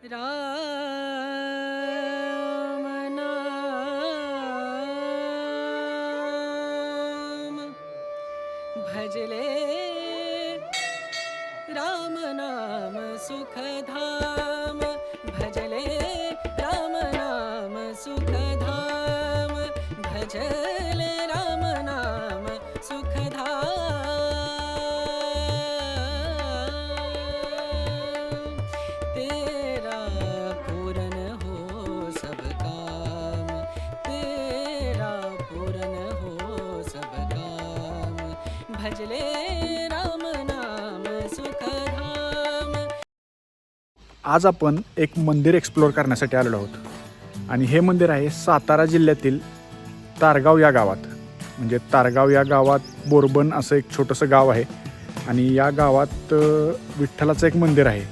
भजले राम नाम सुखधाम। भजले राम नाम सुखधाम। भजले भजले राम नाम सुखधाम. आज आपण एक मंदिर एक्सप्लोअर करण्यासाठी आलेलो आहोत. आणि हे मंदिर आहे सातारा जिल्ह्यातील तारगाव या गावात. म्हणजे तारगाव या गावात बोरबन असं एक छोटंसं गाव आहे. आणि या गावात विठ्ठलाचं एक मंदिर आहे.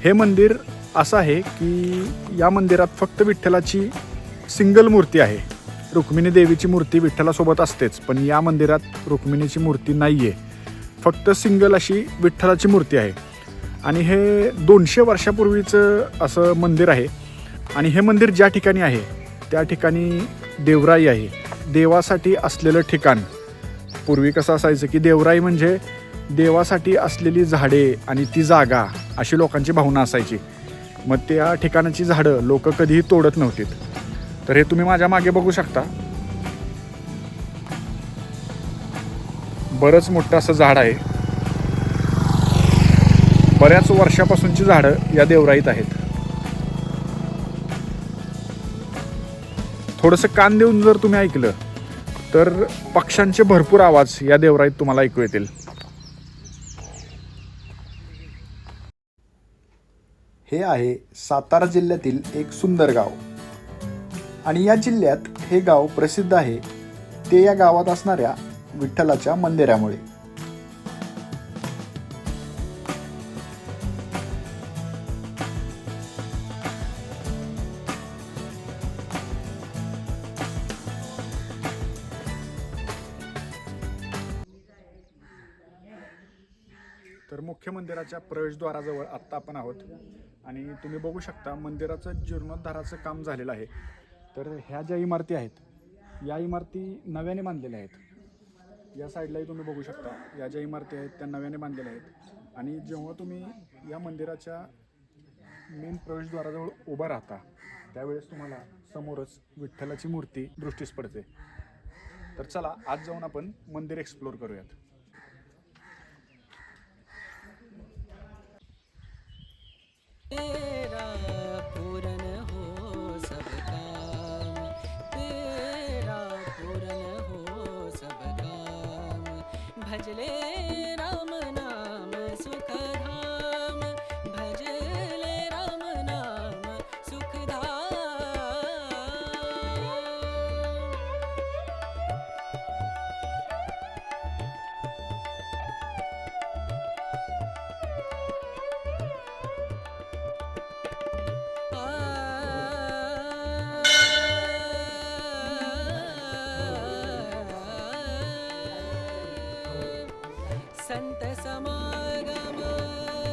हे मंदिर असं आहे की या मंदिरात फक्त विठ्ठलाची सिंगल मूर्ती आहे. रुक्मिणी देवीची मूर्ती विठ्ठलासोबत असतेच पण या मंदिरात रुक्मिणीची मूर्ती नाही आहे फक्त सिंगल अशी विठ्ठलाची मूर्ती आहे. आणि हे दोनशे वर्षापूर्वीचं असं मंदिर आहे. आणि हे मंदिर ज्या ठिकाणी आहे त्या ठिकाणी देवराई आहे. देवासाठी असलेलं ठिकाण. पूर्वी कसं असायचं की देवराई म्हणजे देवासाठी असलेली झाडे आणि ती जागा अशी लोकांची भावना असायची. मग त्या ठिकाणाची झाडं लोक कधीही तोडत नव्हतीत. तर हे तुम्ही माझ्या मागे बघू शकता. बरंच मोठं असं झाड आहे. बऱ्याच वर्षापासूनची झाडं या देवराईत आहेत. थोडंसं कान देऊन जर तुम्ही ऐकलं तर पक्ष्यांचे भरपूर आवाज या देवराईत तुम्हाला ऐकू येतील. हे आहे सातारा जिल्ह्यातील एक सुंदर गाव. आणि या जिल्ह्यात हे गाव प्रसिद्ध आहे. ते या गावात असणाऱ्या विठ्ठलाच्या मंदिरामुळे. तर मुख्य मंदिराच्या प्रवेशद्वाराजवळ आत्ता आपण आहोत. आणि तुम्ही बघू शकता मंदिराचं जीर्णोद्धाराचं काम झालेलं आहे. तर ह्या ज्या इमारती आहेत या इमारती नव्याने बांधलेल्या आहेत. या साईडलाही तुम्ही बघू शकता. या ज्या इमारती आहेत त्या नव्याने बांधलेल्या आहेत. आणि जेव्हा तुम्ही या मंदिराच्या मेन प्रवेशद्वाराजवळ उभा राहता त्यावेळेस तुम्हाला समोरच विठ्ठलाची मूर्ती दृष्टीस पडते. तर चला आज जाऊन आपण मंदिर एक्सप्लोअर करूयात.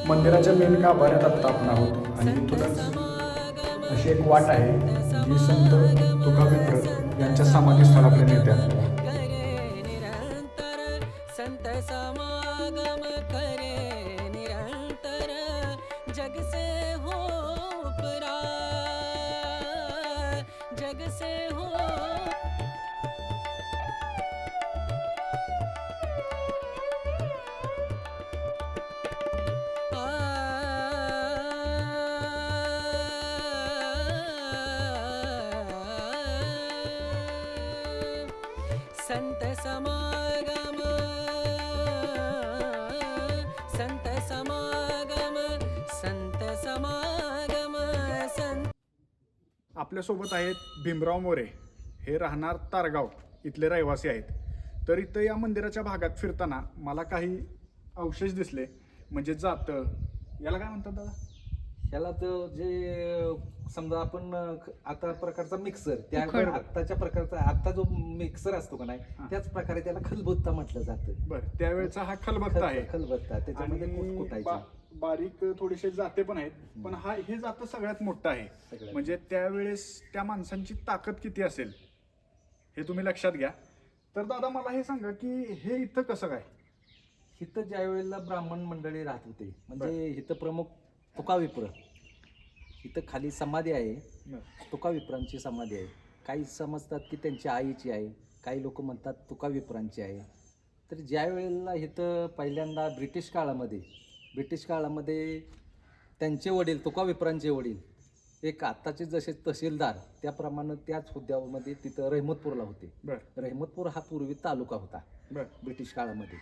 मंदिराच्या मेन गाभाऱ्यात आत्ता आपण आहोत आणि संत इथूनच अशी एक वाट आहे जी संत तुकाविप्र यांच्या समाधीस्थळाकडे नेते करे संत समागम करे निरंतर जग से हो जग से हो आपल्यासोबत आहेत भीमराव मोरे. हे राहणार तारगाव इथले रहिवासी आहेत. तर इथं या मंदिराच्या भागात फिरताना मला काही अवशेष दिसले. म्हणजे जातं. याला काय म्हणतात दादा? ह्याला तर जे समजा आपण आता प्रकारचा मिक्सर त्या. आत्ताच्या प्रकारचा आता जो मिक्सर असतो का हा. नाही त्याच प्रकारे त्याला खलबत्ता म्हटलं जातं. बरं त्यावेळेचा हा खलबत्ता आहे. खल- खलबत्ता त्याच्यामध्ये आणि कूट कुटायचं बा- बारीक थोडेसे जाते पण आहेत. पण हा हे जातं सगळ्यात मोठं आहे. म्हणजे त्यावेळेस त्या माणसांची ताकद किती असेल? हे तुम्ही लक्षात घ्या. तर दादा मला हे सांगा की हे इथं कसं काय? इथं ज्या वेळेला ब्राह्मण मंडळी राहत होते म्हणजे इथं प्रमुख तुका विप्र इथं खाली समाधी आहे. तुका विप्रांची समाधी आहे. काही समजतात की त्यांच्या आईची आहे. काही लोक म्हणतात तुका विप्रांची आहे. तर ज्या वेळेला इथं पहिल्यांदा ब्रिटिश काळामध्ये ब्रिटिश काळामध्ये त्यांचे वडील तुका विप्रांचे वडील एक आत्ताचे जसे तहसीलदार त्याप्रमाणे त्याच हुद्द्यामध्ये तिथं रहमतपूरला होते. रहमतपूर हा पूर्वी तालुका होता बर. ब्रिटिश काळामध्ये.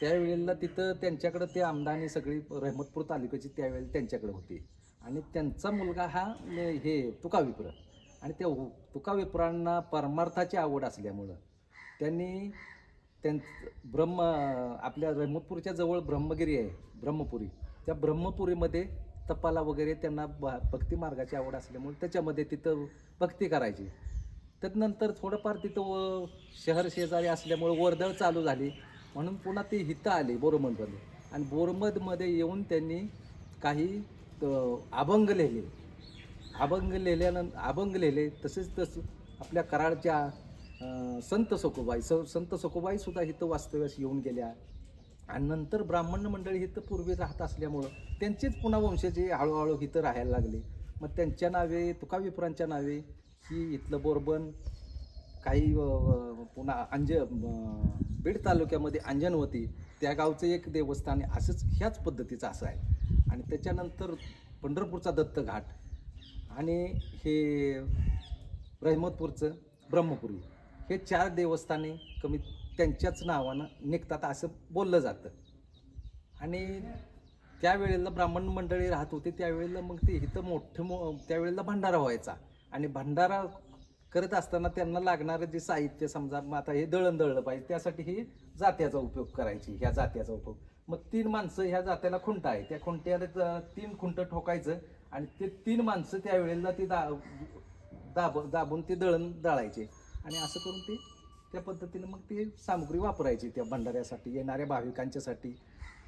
त्यावेळेला तिथं त्यांच्याकडे ते आमदानी सगळी रहमतपूर तालुक्याची त्यावेळेला त्यांच्याकडे होती. आणि त्यांचा मुलगा हा हे तुका विप्र आणि त्या उ- तुका विप्रांना परमार्थाची आवड असल्यामुळं त्यांनी त्यां ब्रह्म आपल्या रहमतपूरच्या जवळ ब्रह्मगिरी आहे ब्रह्मपुरी. त्या ब्रह्मपुरीमध्ये तपाला वगैरे त्यांना ब- भक्ती मार्गाची आवड असल्यामुळे त्याच्यामध्ये तिथं भक्ती करायची. त्यानंतर थोडंफार तिथं व शहर शेजारी असल्यामुळे वर्दळ चालू झाली. म्हणून पुन्हा ते हिथं आले बोरमधमध्ये आणि बोरमधमध्ये येऊन त्यांनी काही अभंग लिहिले. अभंग लिहिल्यानंतर अभंग लिहिले. तसेच तसं आपल्या कराडच्या संत सखोबाई स संत सखुबाई सुद्धा इथं वास्तव्यास येऊन गेल्या. आणि नंतर ब्राह्मण मंडळी इथं पूर्वी राहत असल्यामुळं त्यांचेच पुन्हा वंशजे हळूहळू इथं राहायला लागले. मग त्यांच्या नावे तुकाविपुरांच्या नावे ही इथलं बोरबन काही पुन्हा अंज बीड तालुक्यामध्ये अंजनवती त्या गावचं एक देवस्थान असंच ह्याच पद्धतीचं असं आहे. आणि त्याच्यानंतर पंढरपूरचा दत्त घाट आणि हे रहमतपूरचं ब्रह्मपुरी. हे चार देवस्थाने कमी त्यांच्याच नावानं निघतात असं बोललं जातं. आणि त्यावेळेला ब्राह्मण मंडळी राहत होते त्यावेळेला मग ते इथं मोठं मो त्यावेळेला भंडारा व्हायचा. आणि भंडारा करत असताना त्यांना लागणारं जे साहित्य समजा मग आता हे दळण दळलं पाहिजे त्यासाठी ही जात्याचा उपयोग करायची ह्या जात्याचा उपयोग. मग तीन माणसं ह्या जात्याला खुंट आहे. त्या खुंट्याला तीन खुंट ठोकायचं आणि ते तीन माणसं त्यावेळेला ते दा दाब दाबून ते दळण दळायचे. आणि असं करून ते त्या पद्धतीने मग ते सामग्री वापरायची त्या भंडाऱ्यासाठी येणाऱ्या भाविकांच्यासाठी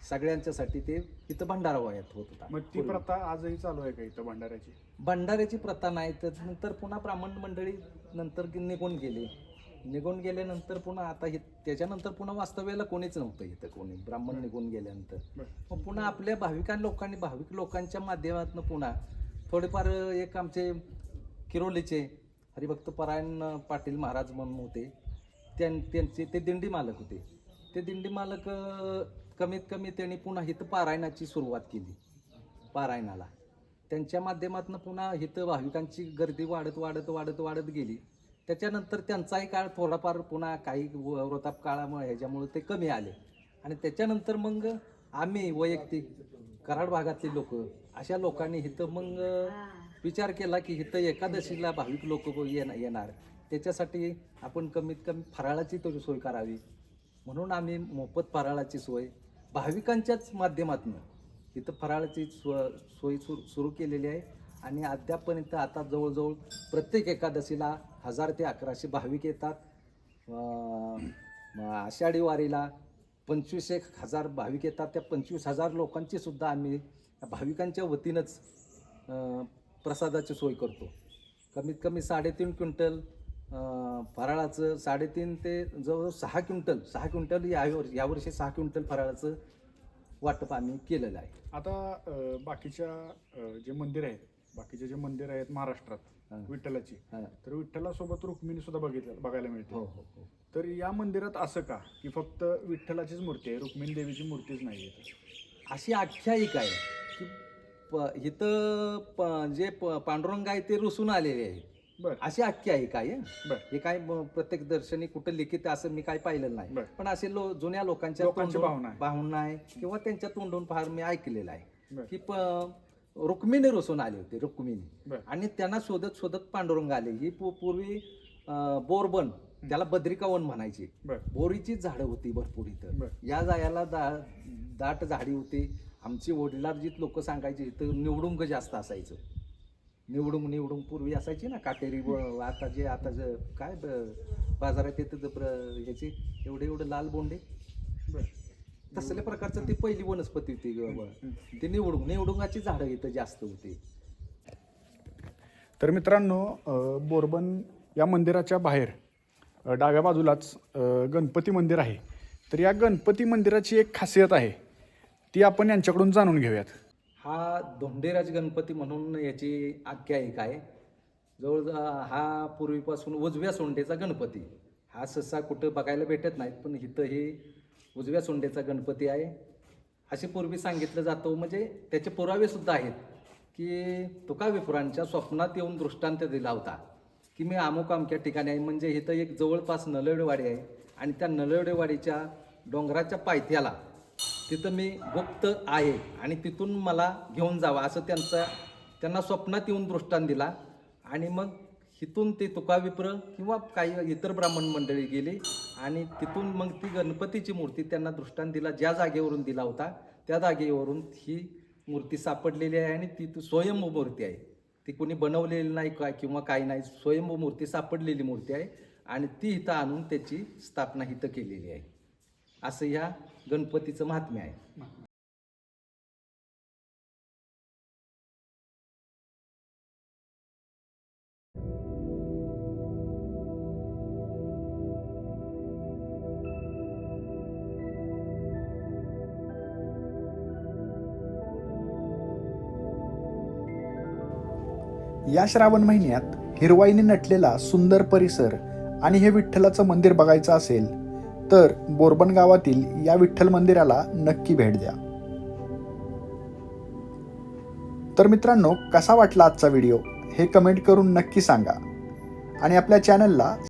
सगळ्यांच्यासाठी ते इथं भंडारा वयात होत होता. मग ती प्रथा आजही चालू आहे का इथं भंडाऱ्याची? भंडाऱ्याची प्रथा नाही तर नंतर पुन्हा ब्राह्मण मंडळी नंतर गे- निघून गेले. निघून गेल्यानंतर पुन्हा आता हे त्याच्यानंतर पुन्हा वास्तव्याला कोणीच नव्हतं इथं कोणी. ब्राह्मण निघून गेल्यानंतर. बरं. मग पुन्हा आपल्या भाविकां लोकांनी भाविक लोकांच्या माध्यमातून पुन्हा थोडेफार एक आमचे किरोलीचे हरिभक्त परायण पाटील महाराज म्हणून होते. त्यां त्यांचे ते दिंडी मालक होते. ते दिंडी मालक कमीत कमी त्यांनी पुन्हा इथं पारायणाची सुरुवात केली. पारायणाला. त्यांच्या माध्यमातून पुन्हा इथं भाविकांची गर्दी वाढत वाढत वाढत वाढत गेली. त्याच्यानंतर त्यांचाही काळ थोडाफार पुन्हा काही व्रताप काळामुळे ह्याच्यामुळे ते कमी आले. आणि त्याच्यानंतर मग आम्ही वैयक्तिक कराड भागातले लोक अशा लोकांनी इथं मग विचार केला की इथं एकादशीला भाविक लोक येणार. त्याच्यासाठी आपण कमीत कमी फराळाची तरी सोय करावी. म्हणून आम्ही मोफत फराळाची सोय भाविकांच्याच माध्यमातून इथं फराळाची स्व सोय सुरू सुरू केलेली आहे. आणि अद्यापपर्यंत आता जवळजवळ प्रत्येक एकादशीला हजार ते अकराशे भाविक येतात. आषाढी वारीला पंचवीस एक हजार भाविक येतात. त्या पंचवीस हजार लोकांची सुद्धा आम्ही भाविकांच्या वतीनंच प्रसादाची सोय करतो. कमीत कमी साडेतीन क्विंटल फराळाचं साडेतीन ते जवळजवळ सहा क्विंटल सहा क्विंटल यावर यावर्षी सहा क्विंटल फराळाचं वाटप आम्ही केलेलं आहे. आता बाकीच्या जे मंदिर आहेत बाकीचे जे मंदिर आहेत महाराष्ट्रात. विठ्ठलाची. तर विठ्ठलासोबत रुक्मिणी सुद्धा बघितलं बघायला मिळते. हो हो हो. तर या मंदिरात असं का की फक्त विठ्ठलाचीच मूर्ती आहे रुक्मिणी देवीची मूर्तीच नाही आहे अशी आख्यायिका आहे की प इथं प जे प पांडुरंग आहे ते रुसून आलेले आहे बर. अशी आख्यायिका आहे बर. हे काय म- प्रत्येक दर्शनी कुठं लिखित असं मी काय पाहिलेलं नाही. पण असे लो जुन्या लोकांच्या लोकांची तोंडून- भावना आहे. भावना आहे किंवा त्यांच्या तोंडून फार मी ऐकलेलं आहे. की प रुक्मिणी रुसून आली होती रुक्मिणी. बर. आणि त्यांना शोधत शोधत पांडुरंग आले. ही पू- पूर्वी अं, बोरबन त्याला बद्रिकावन म्हणायची. बर. बोरीची झाडं होती भरपूर इथं. बर. या जायाला दा दाट झाडी होती. आमची वडिलार्जित लोक सांगायची इथं निवडुंग जास्त असायचं. निवडुंग निवडुंग पूर्वी असायची ना काटेरी व आता जे आता जे काय बाजारात येतं ह्याचे एवढे एवढे लाल बोंडे. बर. तसल्या प्रकारचं ती पहिली वनस्पती होती. ती निवडून निवडुंगाची झाडं इथं जास्त होती. तर मित्रांनो बोरबन या मंदिराच्या बाहेर डाव्या बाजूलाच गणपती मंदिर आहे. तर या गणपती मंदिराची एक खासियत आहे. ती आपण यांच्याकडून जाणून घेऊयात. हा धोंडेराज गणपती म्हणून याची आख्यायिका आहे. जवळ हा पूर्वीपासून उजव्या सोंडेचा गणपती. हा ससा कुठं बघायला भेटत नाहीत पण इथं हे उजव्या सोंडेचा गणपती आहे. असे पूर्वी सांगितलं जातो म्हणजे त्याचे पुरावेसुद्धा आहेत की तुका विपुरांच्या स्वप्नात येऊन दृष्टांत दिला होता की मी अमुक अमक्या ठिकाणी आहे म्हणजे इथं एक जवळपास नलवडेवाडी आहे. आणि त्या नलवडेवाडीच्या डोंगराच्या पायथ्याला तिथं मी गुप्त आहे आणि तिथून मला घेऊन जावा असं त्यांचा त्यांना स्वप्नात येऊन दृष्टांत दिला. आणि मग तिथून ते तुकाविप्र किंवा काही इतर ब्राह्मण मंडळी गेली आणि तिथून मग ती गणपतीची मूर्ती त्यांना दृष्टांत दिला ज्या जागेवरून दिला होता त्या जागेवरून ही मूर्ती सापडलेली आहे आणि ती स्वयंभू मूर्ती आहे. ती कोणी बनवलेली नाही काय किंवा काही नाही स्वयंभू मूर्ती सापडलेली मूर्ती आहे आणि ती इथं आणून त्याची स्थापना इथं केलेली आहे. असं ह्या गणपतीचं महात्म्य आहे. या श्रावण महिन्यात हिरवाईने नटलेला सुंदर परिसर आणि हे विठ्ठलाचं मंदिर बघायचं असेल तर बोरबन गावातील या विठ्ठल मंदिराला नक्की भेट द्या. तर मित्रांनो कसा वाटला आजचा व्हिडिओ? हे कमेंट करून नक्की सांगा. आणि आपल्या चॅनलला